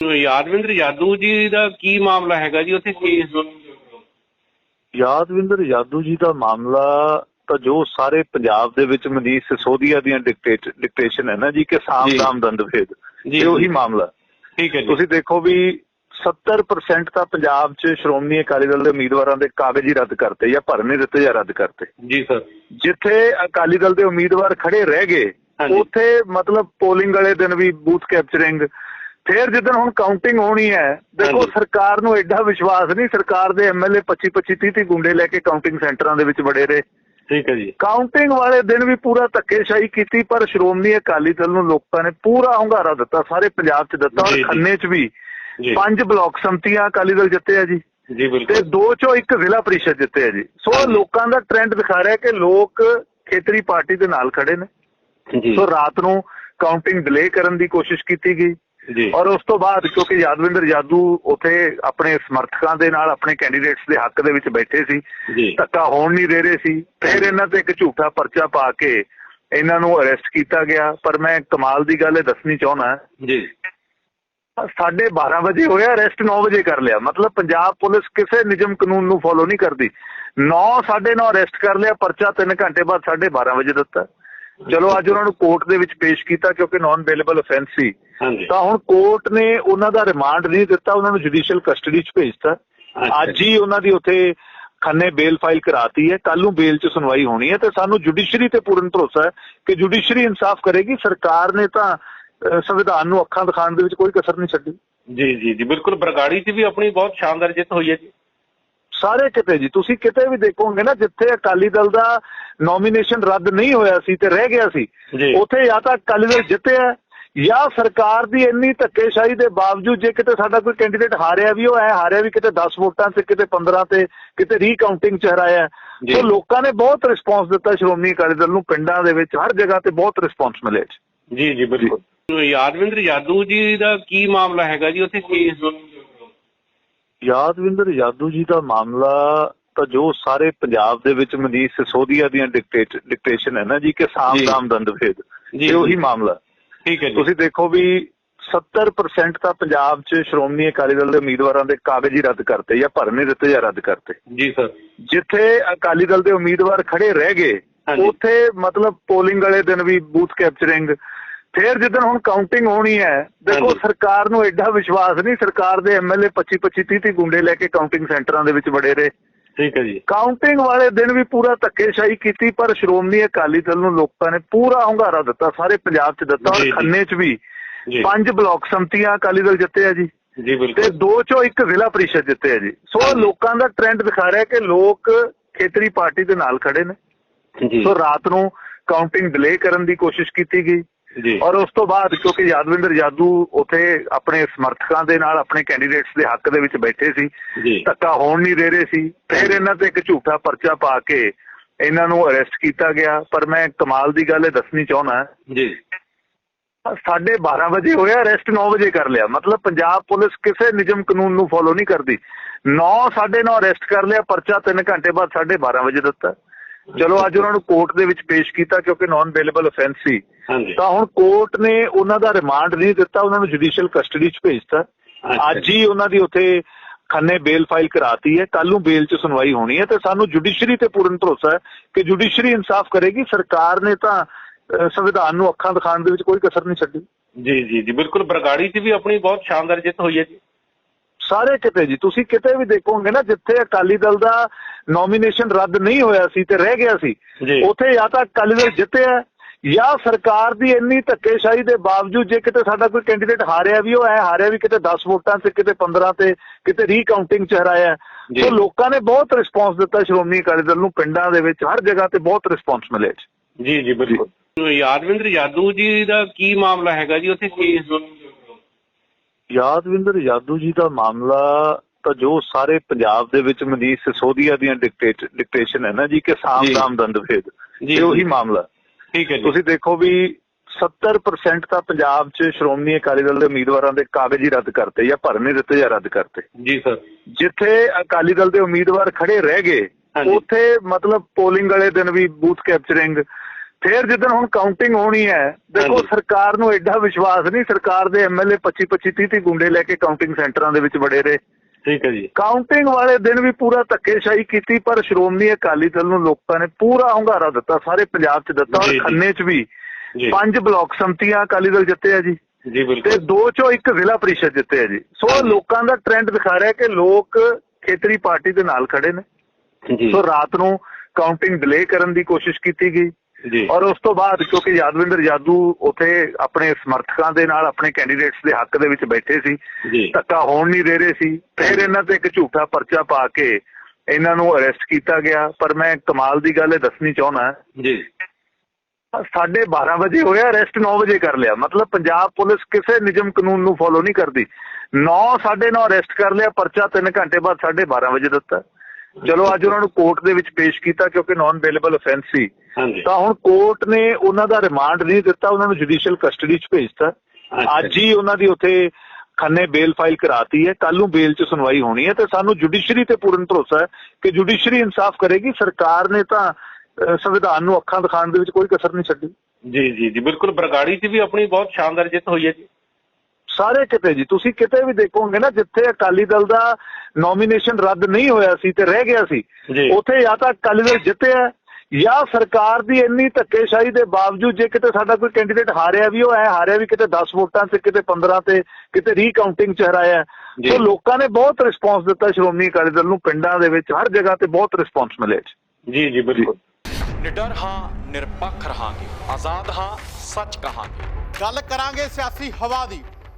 ਯਾਦਵਿੰਦਰ ਯਾਦੂ ਜੀ ਦਾ ਕੀ ਮਾਮਲਾ ਹੈਗਾ ਜੀ ਉੱਥੇ ਕੀ ਯਾਦਵਿੰਦਰ ਯਾਦੂ ਜੀ ਦਾ ਮਾਮਲਾ ਤਾਂ ਜੋ ਸਾਰੇ ਪੰਜਾਬ ਦੇ ਵਿੱਚ ਮਨੀਸ਼ ਸਿਸੋਦੀਆ ਦੀਆਂ ਡਿਕਟੇਸ਼ਨ ਹੈ ਨਾ ਜੀ ਕਿ ਸਾਮ ਜੀ। ਦਾਮ ਦੰਦ ਭੇਦ ਜੀ, ਇਹ ਉਹੀ। ਮਾਮਲਾ ਠੀਕ ਹੈ ਜੀ ਤੁਸੀਂ ਦੇਖੋ ਵੀ 70% ਤਾਂ ਪੰਜਾਬ 'ਚ ਸ਼੍ਰੋਮਣੀ ਅਕਾਲੀ ਦਲ ਦੇ ਉਮੀਦਵਾਰਾਂ ਦੇ ਕਾਗਜ਼ ਹੀ ਰੱਦ ਕਰਤੇ ਜਾਂ ਭਰਨ ਦਿੱਤੇ ਜਾਂ ਰੱਦ ਕਰਤੇ ਜੀ ਸਰ ਜਿੱਥੇ ਅਕਾਲੀ ਦਲ ਦੇ ਉਮੀਦਵਾਰ ਖੜੇ ਰਹਿ ਗਏ। ਉੱਥੇ ਮਤਲਬ ਪੋਲਿੰਗ ਵਾਲੇ ਦਿਨ ਵੀ ਬੂਥ ਕੈਪਚਰਿੰਗ ਫਿਰ ਜਿੱਦਣ ਹੁਣ ਕਾਊਂਟਿੰਗ ਹੋਣੀ ਹੈ ਦੇਖੋ। ਸਰਕਾਰ ਨੂੰ ਐਡਾ ਵਿਸ਼ਵਾਸ ਨਹੀਂ ਸਰਕਾਰ ਦੇ ਐਮਐਲਏ 25 25 30 30 ਗੁੰਡੇ ਲੈ ਕੇ ਕਾਊਂਟਿੰਗ ਸੈਂਟਰਾਂ ਦੇ ਵਿੱਚ ਵੜੇ ਰਹੇ। ਠੀਕ ਹੈ ਜੀ। ਕਾਊਂਟਿੰਗ ਵਾਲੇ ਦਿਨ ਵੀ ਪੂਰਾ ਧੱਕੇਸ਼ਾਹੀ ਕੀਤੀ ਪਰ ਸ਼੍ਰੋਮਣੀ ਅਕਾਲੀ ਦਲ ਨੂੰ ਲੋਕਾਂ ਨੇ ਪੂਰਾ ਹੁੰਗਾਰਾ ਦਿੱਤਾ ਸਾਰੇ ਪੰਜਾਬ 'ਚ ਦਿੱਤਾ ਔਰ। ਖੰਨੇ 'ਚ ਵੀ। ਪੰਜ ਬਲਾਕ ਸੰਮਤੀਆਂ ਅਕਾਲੀ ਦਲ ਜਿੱਤੇ ਆ ਜੀ। ਜੀ ਤੇ ਦੋ ਚੋਂ ਇੱਕ ਜ਼ਿਲ੍ਹਾ ਪ੍ਰੀਸ਼ਦ ਜਿੱਤੇ ਆ ਜੀ। ਸੋ। ਲੋਕਾਂ ਦਾ ਟ੍ਰੈਂਡ ਦਿਖਾ ਰਿਹਾ ਕਿ ਲੋਕ ਖੇਤਰੀ ਪਾਰਟੀ ਦੇ ਨਾਲ ਖੜੇ ਨੇ। ਜੀ। ਸੋ ਰਾਤ ਨੂੰ ਕਾਊਂਟਿੰਗ ਡਿਲੇ ਕਰਨ ਦੀ ਕੋਸ਼ਿਸ਼ ਕੀਤੀ ਗਈ। ਔਰ ਉਸ ਤੋਂ ਬਾਅਦ ਕਿਉਂਕਿ ਯਾਦਵਿੰਦਰ ਯਾਦੂ ਉਥੇ ਆਪਣੇ ਸਮਰਥਕਾਂ ਦੇ ਨਾਲ ਆਪਣੇ ਕੈਂਡੀਡੇਟਸ ਦੇ ਹੱਕ ਦੇ ਵਿੱਚ ਬੈਠੇ ਸੀ। ਧੱਕਾ ਹੋਣ ਨਹੀਂ ਦੇ ਰਹੇ ਸੀ। ਫਿਰ ਇਹਨਾਂ ਤੇ ਇੱਕ ਝੂਠਾ ਪਰਚਾ ਪਾ ਕੇ ਇਹਨਾਂ ਨੂੰ ਅਰੈਸਟ ਕੀਤਾ ਗਿਆ। ਪਰ ਮੈਂ ਕਮਾਲ ਦੀ ਗੱਲ ਇਹ ਦੱਸਣੀ ਚਾਹੁੰਦਾ। ਜੀ। ਸਾਢੇ 12 ਵਜੇ ਹੋਇਆ ਅਰੈਸਟ 9 ਵਜੇ ਕਰ ਲਿਆ। ਮਤਲਬ ਪੰਜਾਬ ਪੁਲਿਸ ਕਿਸੇ ਨਿਯਮ ਕਾਨੂੰਨ ਨੂੰ ਫੋਲੋ ਨਹੀਂ ਕਰਦੀ। 9 9:30 ਅਰੈਸਟ ਕਰ ਲਿਆ ਪਰਚਾ 3 ਘੰਟੇ ਬਾਅਦ 12:30 ਵਜੇ ਦਿੱਤਾ। ਚਲੋ ਅੱਜ ਉਹਨਾਂ ਨੂੰ ਕੋਰਟ ਦੇ ਵਿੱਚ ਪੇਸ਼ ਕੀਤਾ ਕਿਉਂਕਿ ਨਾਨ ਬੇਲੇਬਲ ਅਫੈਂਸ ਸੀ। ਤਾਂ ਹੁਣ ਕੋਰਟ ਨੇ ਉਹਨਾਂ ਦਾ ਰਿਮਾਂਡ ਨਹੀਂ ਦਿੱਤਾ ਉਹਨਾਂ ਨੂੰ ਜੁਡੀਸ਼ੀਅਲ ਕਸਟਡੀ 'ਚ ਭੇਜਤਾ। ਅੱਜ ਹੀ ਉਹਨਾਂ ਦੀ ਉੱਥੇ ਖੰਨੇ ਬੇਲ ਫਾਈਲ ਕਰਾਤੀ ਹੈ। ਕੱਲ ਨੂੰ ਬੇਲ 'ਚ ਸੁਣਵਾਈ ਹੋਣੀ ਹੈ ਤੇ ਸਾਨੂੰ ਜੁਡੀਸ਼ਰੀ ਤੇ ਪੂਰਨ ਭਰੋਸਾ ਹੈ ਕਿ ਜੁਡੀਸ਼ਰੀ ਇਨਸਾਫ ਕਰੇਗੀ। ਸਰਕਾਰ ਨੇ ਤਾਂ ਸੰਵਿਧਾਨ ਨੂੰ ਅੱਖਾਂ ਦਿਖਾਉਣ ਦੇ ਵਿੱਚ ਕੋਈ ਕਸਰ ਨਹੀਂ ਛੱਡੀ। ਜੀ ਜੀ ਜੀ ਬਿਲਕੁਲ ਬਰਗਾੜੀ 'ਚ ਵੀ ਆਪਣੀ ਬਹੁਤ ਸ਼ਾਨਦਾਰ ਜਿੱਤ ਹੋਈ ਹੈ ਜੀ। ਸਾਰੇ ਕਿਤੇ ਜੀ ਤੁਸੀਂ ਕਿਤੇ ਵੀ ਦੇਖੋਗੇ ਨਾ ਜਿੱਥੇ ਅਕਾਲੀ ਦਲ ਦਾ ਨੋਮੀਨੇਸ਼ਨ ਰੱਦ ਨਹੀਂ ਹੋਇਆ ਸੀ ਤੇ ਰਹਿ ਗਿਆ ਸੀ ਉੱਥੇ ਜਾਂ ਤਾਂ ਅਕਾਲੀ ਦਲ ਜਿੱਤਿਆ ਜਾਂ ਸਰਕਾਰ ਦੀ ਇੰਨੀ ਧੱਕੇਸ਼ਾਹੀ ਦੇ ਬਾਵਜੂਦ ਜੇ ਕਿਤੇ ਸਾਡਾ ਕੋਈ ਕੈਂਡੀਡੇਟ ਹਾਰਿਆ ਵੀ ਉਹ ਐ ਹਾਰਿਆ ਵੀ ਕਿਤੇ 10 ਵੋਟਾਂ ਤੇ ਕਿਤੇ 15 ਤੇ ਕਿਤੇ ਰੀਕਾਊਂਟਿੰਗ ਚ ਹਰਾਇਆ। ਸੋ ਲੋਕਾਂ ਨੇ ਬਹੁਤ ਰਿਸਪੌਂਸ ਦਿੱਤਾ ਸ਼੍ਰੋਮਣੀ ਅਕਾਲੀ ਦਲ ਨੂੰ ਪਿੰਡਾਂ ਦੇ ਵਿੱਚ ਹਰ ਜਗ੍ਹਾ ਤੇ ਬਹੁਤ ਰਿਸਪੌਂਸ ਮਿਲਿਆ ਜੀ। ਜੀ ਜੀ ਬਿਲਕੁਲ। ਯਾਦਵਿੰਦਰ ਯਾਦੂ ਜੀ ਦਾ ਕੀ ਮਾਮਲਾ ਹੈਗਾ ਜੀ? ਉੱਥੇ ਕੀ ਯਾਦਵਿੰਦਰ ਯਾਦੂ ਜੀ ਦਾ ਮਾਮਲਾ ਤਾਂ ਜੋ ਸਾਰੇ ਪੰਜਾਬ ਦੇ ਵਿੱਚ ਮਨੀਸ਼ ਸਿਸੋਦੀਆ ਦੀਆਂ ਡਿਕਟੇਸ਼ਨ ਹੈ ਨਾ ਜੀ ਕਿ ਸਾਮ। ਦਾਮ ਦੰਦ ਭੇਦ। ਜੀ, ਇਹ ਉਹੀ। ਮਾਮਲਾ। ਠੀਕ ਹੈ ਜੀ ਤੁਸੀਂ ਦੇਖੋ ਵੀ 70% ਤਾਂ ਪੰਜਾਬ 'ਚ ਸ਼੍ਰੋਮਣੀ ਅਕਾਲੀ ਦਲ ਦੇ ਉਮੀਦਵਾਰਾਂ ਦੇ ਕਾਗਜ਼ ਹੀ ਰੱਦ ਕਰਤੇ ਜਾਂ ਭਰਨ ਨਹੀਂ ਦਿੱਤੇ ਜਾਂ ਰੱਦ ਕਰਤੇ ਜੀ ਸਰ ਜਿੱਥੇ ਅਕਾਲੀ ਦਲ ਦੇ ਉਮੀਦਵਾਰ ਖੜੇ ਰਹਿ ਗਏ। ਉੱਥੇ ਮਤਲਬ ਪੋਲਿੰਗ ਵਾਲੇ ਦਿਨ ਵੀ ਬੂਥ ਕੈਪਚਰਿੰਗ ਫਿਰ ਜਿੱਦਣ ਹੁਣ ਕਾਊਂਟਿੰਗ ਹੋਣੀ ਹੈ ਦੇਖੋ। ਸਰਕਾਰ ਨੂੰ ਐਡਾ ਵਿਸ਼ਵਾਸ ਨਹੀਂ ਸਰਕਾਰ ਦੇ ਐਮਐਲਏ 25 25 30 30 ਗੁੰਡੇ ਲੈ ਕੇ ਕਾਊਂਟਿੰਗ ਸੈਂਟਰਾਂ ਦੇ ਵਿੱਚ ਵੜੇ ਰਹੇ ਠੀਕ ਹੈ ਜੀ। ਕਾਊਂਟਿੰਗ ਵਾਲੇ ਦਿਨ ਵੀ ਪੂਰਾ ਧੱਕੇਸ਼ਾਹੀ ਕੀਤੀ ਪਰ ਸ਼੍ਰੋਮਣੀ ਅਕਾਲੀ ਦਲ ਨੂੰ ਲੋਕਾਂ ਨੇ ਪੂਰਾ ਹੁੰਗਾਰਾ ਦਿੱਤਾ ਸਾਰੇ ਪੰਜਾਬ 'ਚ ਦਿੱਤਾ ਔਰ। ਖੰਨੇ 'ਚ ਵੀ। ਪੰਜ ਬਲਾਕ ਸੰਮਤੀਆਂ ਅਕਾਲੀ ਦਲ ਜਿੱਤੇ ਆ ਜੀ। ਜੀ ਤੇ ਦੋ ਚੋਂ ਇੱਕ ਜ਼ਿਲ੍ਹਾ ਪ੍ਰੀਸ਼ਦ ਜਿੱਤੇ ਆ ਜੀ। ਸੋ। ਲੋਕਾਂ ਦਾ ਟ੍ਰੈਂਡ ਦਿਖਾ ਰਿਹਾ ਕਿ ਲੋਕ ਖੇਤਰੀ ਪਾਰਟੀ ਦੇ ਨਾਲ ਖੜੇ ਨੇ। ਜੀ। ਸੋ ਰਾਤ ਨੂੰ ਕਾਊਂਟਿੰਗ ਡਿਲੇ ਕਰਨ ਦੀ ਕੋਸ਼ਿਸ਼ ਕੀਤੀ ਗਈ। ਔਰ ਉਸ ਤੋਂ ਬਾਅਦ ਕਿਉਂਕਿ ਯਾਦਵਿੰਦਰ ਯਾਦੂ ਉਥੇ ਆਪਣੇ ਸਮਰਥਕਾਂ ਦੇ ਨਾਲ ਆਪਣੇ ਕੈਂਡੀਡੇਟਸ ਦੇ ਹੱਕ ਦੇ ਵਿੱਚ ਬੈਠੇ ਸੀ। ਧੱਕਾ ਹੋਣ ਨਹੀਂ ਦੇ ਰਹੇ ਸੀ। ਫਿਰ ਇਹਨਾਂ ਤੇ ਇੱਕ ਝੂਠਾ ਪਰਚਾ ਪਾ ਕੇ ਇਹਨਾਂ ਨੂੰ ਅਰੈਸਟ ਕੀਤਾ ਗਿਆ। ਪਰ ਮੈਂ ਕਮਾਲ ਦੀ ਗੱਲ ਇਹ ਦੱਸਣੀ ਚਾਹੁੰਦਾ ਜੀ। ਸਾਢੇ 12 ਵਜੇ ਹੋਇਆ ਅਰੈਸਟ 9 ਵਜੇ ਕਰ ਲਿਆ। ਮਤਲਬ ਪੰਜਾਬ ਪੁਲਿਸ ਕਿਸੇ ਨਿਯਮ ਕਾਨੂੰਨ ਨੂੰ ਫੋਲੋ ਨਹੀਂ ਕਰਦੀ। 9 9:30 ਅਰੈਸਟ ਕਰ ਲਿਆ। ਪਰਚਾ 3 ਘੰਟੇ ਬਾਅਦ 12:30 ਵਜੇ ਦਿੱਤਾ। ਚਲੋ ਅੱਜ ਉਹਨਾਂ ਨੂੰ ਕੋਰਟ ਦੇ ਵਿੱਚ ਪੇਸ਼ ਕੀਤਾ ਕਿਉਂਕਿ ਨਾਨ ਬੇਲੇਬਲ ਅਫੈਂਸ ਸੀ ਤਾਂ ਹੁਣ ਕੋਰਟ ਨੇ ਉਹਨਾਂ ਦਾ ਰਿਮਾਂਡ ਨਹੀਂ ਦਿੱਤਾ ਉਹਨਾਂ ਨੂੰ ਜੁਡੀਸ਼ੀਅਲ ਕਸਟਡੀ 'ਚ ਭੇਜਤਾ। ਅੱਜ ਹੀ ਉਹਨਾਂ ਦੀ ਉੱਥੇ ਖੰਨੇ ਬੇਲ ਫਾਈਲ ਕਰਾਤੀ ਹੈ। ਕੱਲ ਨੂੰ ਬੇਲ 'ਚ ਸੁਣਵਾਈ ਹੋਣੀ ਹੈ ਤੇ ਸਾਨੂੰ ਜੁਡੀਸ਼ਰੀ ਤੇ ਪੂਰਨ ਭਰੋਸਾ ਹੈ ਕਿ ਜੁਡੀਸ਼ਰੀ ਇਨਸਾਫ ਕਰੇਗੀ। ਸਰਕਾਰ ਨੇ ਤਾਂ ਸੰਵਿਧਾਨ ਨੂੰ ਅੱਖਾਂ ਦਿਖਾਉਣ ਦੇ ਵਿੱਚ ਕੋਈ ਕਸਰ ਨਹੀਂ ਛੱਡੀ। ਜੀ ਜੀ ਜੀ ਬਿਲਕੁਲ। ਬਰਗਾੜੀ 'ਚ ਵੀ ਆਪਣੀ ਬਹੁਤ ਸ਼ਾਨਦਾਰ ਜਿੱਤ ਹੋਈ ਹੈ ਜੀ। ਸਾਰੇ ਕਿਤੇ ਜੀ ਤੁਸੀਂ ਕਿਤੇ ਵੀ ਦੇਖੋਗੇ ਨਾ ਜਿੱਥੇ ਅਕਾਲੀ ਦਲ ਦਾ ਨੋਮੀਨੇਸ਼ਨ ਰੱਦ ਨਹੀਂ ਹੋਇਆ ਸੀ ਤੇ ਰਹਿ ਗਿਆ ਸੀ ਉੱਥੇ ਜਾਂ ਤਾਂ ਅਕਾਲੀ ਦਲ ਜਿੱਤਿਆ ਜਾਂ ਸਰਕਾਰ ਦੀ ਇੰਨੀ ਧੱਕੇਸ਼ਾਹੀ ਦੇ ਬਾਵਜੂਦ ਜੇ ਕਿਤੇ ਸਾਡਾ ਕੋਈ ਕੈਂਡੀਡੇਟ ਹਾਰਿਆ ਵੀ ਉਹ ਐ ਹਾਰਿਆ ਵੀ ਕਿਤੇ 10 ਵੋਟਾਂ ਤੇ ਕਿਤੇ 15 ਤੇ ਕਿਤੇ ਰੀਕਾਊਂਟਿੰਗ ਚ ਹਰਾਇਆ। ਸੋ ਲੋਕਾਂ ਨੇ ਬਹੁਤ ਰਿਸਪੌਂਸ ਦਿੱਤਾ ਸ਼੍ਰੋਮਣੀ ਅਕਾਲੀ ਦਲ ਨੂੰ ਪਿੰਡਾਂ ਦੇ ਵਿੱਚ ਹਰ ਜਗ੍ਹਾ ਤੇ ਬਹੁਤ ਰਿਸਪੌਂਸ ਮਿਲਿਆ ਜੀ। ਜੀ ਜੀ ਬਿਲਕੁਲ। ਯਾਦਵਿੰਦਰ ਯਾਦੂ ਜੀ ਦਾ ਕੀ ਮਾਮਲਾ ਹੈਗਾ ਜੀ? ਉੱਥੇ ਕੀ ਯਾਦਵਿੰਦਰ ਯਾਦੂ ਜੀ ਦਾ ਮਾਮਲਾ ਤਾਂ ਜੋ ਸਾਰੇ ਪੰਜਾਬ ਦੇ ਵਿੱਚ ਮਨੀਸ਼ ਸਿਸੋਦੀਆ ਦੀਆਂ ਡਿਕਟੇਸ਼ਨ ਹੈ ਨਾ ਜੀ ਕਿ ਸਾਮ ਜੀ। ਦਾਮ ਦੰਦ ਭੇਦ ਜੀ, ਇਹ ਉਹੀ। ਮਾਮਲਾ ਠੀਕ ਹੈ ਜੀ ਤੁਸੀਂ ਦੇਖੋ ਵੀ 70% ਤਾਂ ਪੰਜਾਬ 'ਚ ਸ਼੍ਰੋਮਣੀ ਅਕਾਲੀ ਦਲ ਦੇ ਉਮੀਦਵਾਰਾਂ ਦੇ ਕਾਗਜ਼ ਹੀ ਰੱਦ ਕਰਤੇ ਜਾਂ ਭਰਨ ਦਿੱਤੇ ਜਾਂ ਰੱਦ ਕਰਤੇ ਜੀ ਸਰ ਜਿੱਥੇ ਅਕਾਲੀ ਦਲ ਦੇ ਉਮੀਦਵਾਰ ਖੜੇ ਰਹਿ ਗਏ। ਉੱਥੇ ਮਤਲਬ ਪੋਲਿੰਗ ਵਾਲੇ ਦਿਨ ਵੀ ਬੂਥ ਕੈਪਚਰਿੰਗ ਫੇਰ ਜਿੱਦਣ ਹੁਣ ਕਾਊਂਟਿੰਗ ਹੋਣੀ ਹੈ ਦੇਖੋ। ਸਰਕਾਰ ਨੂੰ ਐਡਾ ਵਿਸ਼ਵਾਸ ਨਹੀਂ ਸਰਕਾਰ ਦੇ ਐਮਐਲਏ 25 25 30 30 ਗੁੰਡੇ ਲੈ ਕੇ ਕਾਊਂਟਿੰਗ ਸੈਂਟਰਾਂ ਦੇ ਵਿੱਚ ਵੜੇ ਰਹੇ। ਠੀਕ ਹੈ ਜੀ। ਕਾਊਂਟਿੰਗ ਵਾਲੇ ਦਿਨ ਵੀ ਪੂਰਾ ਧੱਕੇਸ਼ਾਹੀ ਕੀਤੀ ਪਰ ਸ਼੍ਰੋਮਣੀ ਅਕਾਲੀ ਦਲ ਨੂੰ ਲੋਕਾਂ ਨੇ ਪੂਰਾ ਹੁੰਗਾਰਾ ਦਿੱਤਾ ਸਾਰੇ ਪੰਜਾਬ 'ਚ ਦਿੱਤਾ ਔਰ। ਖੰਨੇ 'ਚ ਵੀ। ਪੰਜ ਬਲਾਕ ਸੰਮਤੀਆਂ ਅਕਾਲੀ ਦਲ ਜਿੱਤੇ ਆ ਜੀ। ਜੀ ਤੇ ਬਿਲਕੁਲ ਦੋ ਚੋਂ ਇੱਕ ਜ਼ਿਲ੍ਹਾ ਪ੍ਰੀਸ਼ਦ ਜਿੱਤੇ ਆ ਜੀ। ਸੋ। ਲੋਕਾਂ ਦਾ ਟ੍ਰੈਂਡ ਦਿਖਾ ਰਿਹਾ ਕਿ ਲੋਕ ਖੇਤਰੀ ਪਾਰਟੀ ਦੇ ਨਾਲ ਖੜੇ ਨੇ। ਜੀ। ਸੋ ਰਾਤ ਨੂੰ ਕਾਊਂਟਿੰਗ ਡਿਲੇ ਕਰਨ ਦੀ ਕੋਸ਼ਿਸ਼ ਕੀਤੀ ਗਈ। ਔਰ ਉਸ ਤੋਂ ਬਾਅਦ ਕਿਉਂਕਿ ਯਾਦਵਿੰਦਰ ਯਾਦੂ ਉਥੇ ਆਪਣੇ ਸਮਰਥਕਾਂ ਦੇ ਨਾਲ ਆਪਣੇ ਕੈਂਡੀਡੇਟਸ ਦੇ ਹੱਕ ਦੇ ਵਿੱਚ ਬੈਠੇ ਸੀ। ਧੱਕਾ ਹੋਣ ਨਹੀਂ ਦੇ ਰਹੇ ਸੀ। ਫਿਰ ਇਹਨਾਂ ਤੇ ਇੱਕ ਝੂਠਾ ਪਰਚਾ ਪਾ ਕੇ ਇਹਨਾਂ ਨੂੰ ਅਰੈਸਟ ਕੀਤਾ ਗਿਆ। ਪਰ ਮੈਂ ਕਮਾਲ ਦੀ ਗੱਲ ਇਹ ਦੱਸਣੀ ਚਾਹੁੰਦਾ। ਜੀ। ਸਾਢੇ 12 ਵਜੇ ਹੋਇਆ ਅਰੈਸਟ 9 ਵਜੇ ਕਰ ਲਿਆ। ਮਤਲਬ ਪੰਜਾਬ ਪੁਲਿਸ ਕਿਸੇ ਨਿਯਮ ਕਾਨੂੰਨ ਨੂੰ ਫੋਲੋ ਨਹੀਂ ਕਰਦੀ। 9 9:30 ਅਰੈਸਟ ਕਰ ਲਿਆ। ਪਰਚਾ 3 ਘੰਟੇ ਬਾਅਦ 12:30 ਵਜੇ ਦਿੱਤਾ। ਚਲੋ ਅੱਜ ਉਹਨਾਂ ਨੂੰ ਕੋਰਟ ਦੇ ਵਿੱਚ ਪੇਸ਼ ਕੀਤਾ ਕਿਉਂਕਿ ਨਾਨ ਬੇਲੇਬਲ ਅਫੈਂਸ ਸੀ ਤਾਂ ਹੁਣ ਕੋਰਟ ਨੇ ਉਹਨਾਂ ਦਾ ਰਿਮਾਂਡ ਨਹੀਂ ਦਿੱਤਾ ਉਹਨਾਂ ਨੂੰ ਜੁਡੀਸ਼ੀਅਲ ਕਸਟਡੀ 'ਚ ਭੇਜਤਾ। ਅੱਜ ਹੀ ਉਹਨਾਂ ਦੀ ਉੱਥੇ ਖੰਨੇ ਬੇਲ ਫਾਈਲ ਕਰਾਤੀ ਹੈ। ਕੱਲ ਨੂੰ ਬੇਲ 'ਚ ਸੁਣਵਾਈ ਹੋਣੀ ਹੈ ਤੇ ਸਾਨੂੰ ਜੁਡੀਸ਼ਰੀ ਤੇ ਪੂਰਨ ਭਰੋਸਾ ਹੈ ਕਿ ਜੁਡੀਸ਼ਰੀ ਇਨਸਾਫ ਕਰੇਗੀ। ਸਰਕਾਰ ਨੇ ਤਾਂ ਸੰਵਿਧਾਨ ਨੂੰ ਅੱਖਾਂ ਦਿਖਾਉਣ ਦੇ ਵਿੱਚ ਕੋਈ ਕਸਰ ਨਹੀਂ ਛੱਡੀ। ਜੀ ਜੀ ਜੀ ਬਿਲਕੁਲ। ਬਰਗਾੜੀ 'ਚ ਵੀ ਆਪਣੀ ਬਹੁਤ ਸ਼ਾਨਦਾਰ ਜਿੱਤ ਹੋਈ ਹੈ ਜੀ। ਸਾਰੇ ਕਿਤੇ ਜੀ ਤੁਸੀਂ ਕਿਤੇ ਵੀ ਦੇਖੋਗੇ ਨਾ ਜਿੱਥੇ ਅਕਾਲੀ ਦਲ ਦਾ ਨੋਮੀਨੇਸ਼ਨ ਰੱਦ ਨਹੀਂ ਹੋਇਆ ਸੀ ਤੇ ਰਹਿ ਗਿਆ ਸੀ ਉੱਥੇ ਜਾਂ ਤਾਂ ਅਕਾਲੀ ਦਲ ਜਿੱਤਿਆ ਜਾਂ ਸਰਕਾਰ ਦੀ ਇੰਨੀ ਧੱਕੇਸ਼ਾਹੀ ਦੇ ਬਾਵਜੂਦ ਜੇ ਕਿਤੇ ਸਾਡਾ ਕੋਈ ਕੈਂਡੀਡੇਟ ਹਾਰਿਆ ਵੀ ਉਹ ਐ ਹਾਰਿਆ ਵੀ ਕਿਤੇ 10 ਵੋਟਾਂ ਤੇ ਕਿਤੇ 15 ਤੇ ਕਿਤੇ ਰੀਕਾਊਂਟਿੰਗ ਚ ਹਰਾਇਆ। ਸੋ ਲੋਕਾਂ ਨੇ ਬਹੁਤ ਰਿਸਪੌਂਸ ਦਿੱਤਾ ਸ਼੍ਰੋਮਣੀ ਅਕਾਲੀ ਦਲ ਨੂੰ ਪਿੰਡਾਂ ਦੇ ਵਿੱਚ ਹਰ ਜਗ੍ਹਾ ਤੇ ਬਹੁਤ ਰਿਸਪੌਂਸ ਮਿਲਿਆ ਜੀ। ਜੀ ਜੀ ਬਿਲਕੁਲ। ਨਿਡਰ ਹਾਂ ਨਿਰਪੱਖ ਰਹਾਂਗੇ। ਆਜ਼ਾਦ ਹਾਂ ਸੱਚ ਕਹਾਂਗੇ। ਗੱਲ ਕਰਾਂਗੇ ਸਿਆਸੀ ਹਵਾ ਦੀ।